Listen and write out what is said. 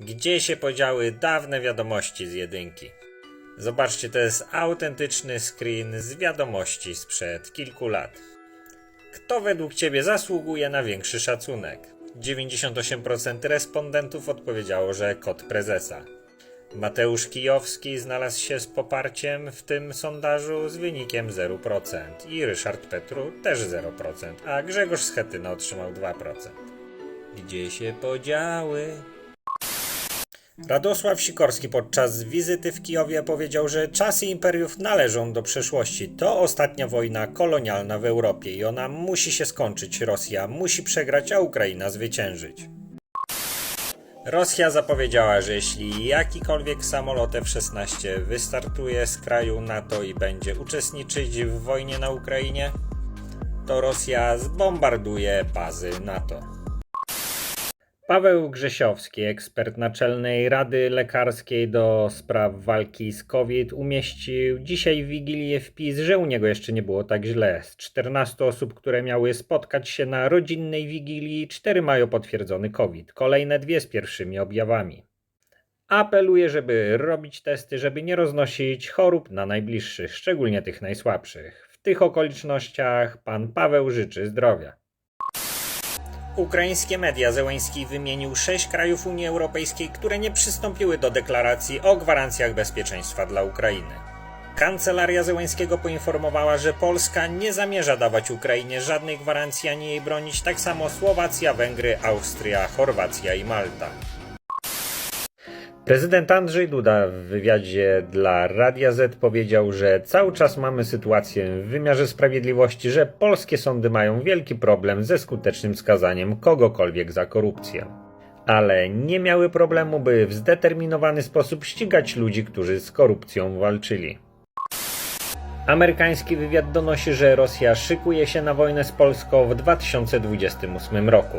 Gdzie się podziały dawne wiadomości z jedynki? Zobaczcie, to jest autentyczny screen z wiadomości sprzed kilku lat. Kto według Ciebie zasługuje na większy szacunek? 98% respondentów odpowiedziało, że kot prezesa. Mateusz Kijowski znalazł się z poparciem w tym sondażu z wynikiem 0% i Ryszard Petru też 0%, a Grzegorz Schetyna otrzymał 2%. Gdzie się podziały? Radosław Sikorski podczas wizyty w Kijowie powiedział, że czasy imperiów należą do przeszłości. To ostatnia wojna kolonialna w Europie i ona musi się skończyć. Rosja musi przegrać, a Ukraina zwyciężyć. Rosja zapowiedziała, że jeśli jakikolwiek samolot F-16 wystartuje z kraju NATO i będzie uczestniczyć w wojnie na Ukrainie, to Rosja zbombarduje bazy NATO. Paweł Grzesiowski, ekspert Naczelnej Rady Lekarskiej do spraw walki z COVID, umieścił dzisiaj w Wigilię wpis, że u niego jeszcze nie było tak źle. Z 14 osób, które miały spotkać się na rodzinnej Wigilii, 4 mają potwierdzony COVID, kolejne dwie z pierwszymi objawami. Apeluje, żeby robić testy, żeby nie roznosić chorób na najbliższych, szczególnie tych najsłabszych. W tych okolicznościach pan Paweł życzy zdrowia. Ukraińskie media Zełęński wymienił sześć krajów Unii Europejskiej, które nie przystąpiły do deklaracji o gwarancjach bezpieczeństwa dla Ukrainy. Kancelaria Zełęńskiego poinformowała, że Polska nie zamierza dawać Ukrainie żadnej gwarancji ani jej bronić, tak samo Słowacja, Węgry, Austria, Chorwacja i Malta. Prezydent Andrzej Duda w wywiadzie dla Radia Z powiedział, że cały czas mamy sytuację w wymiarze sprawiedliwości, że polskie sądy mają wielki problem ze skutecznym skazaniem kogokolwiek za korupcję. Ale nie miały problemu, by w zdeterminowany sposób ścigać ludzi, którzy z korupcją walczyli. Amerykański wywiad donosi, że Rosja szykuje się na wojnę z Polską w 2028 roku.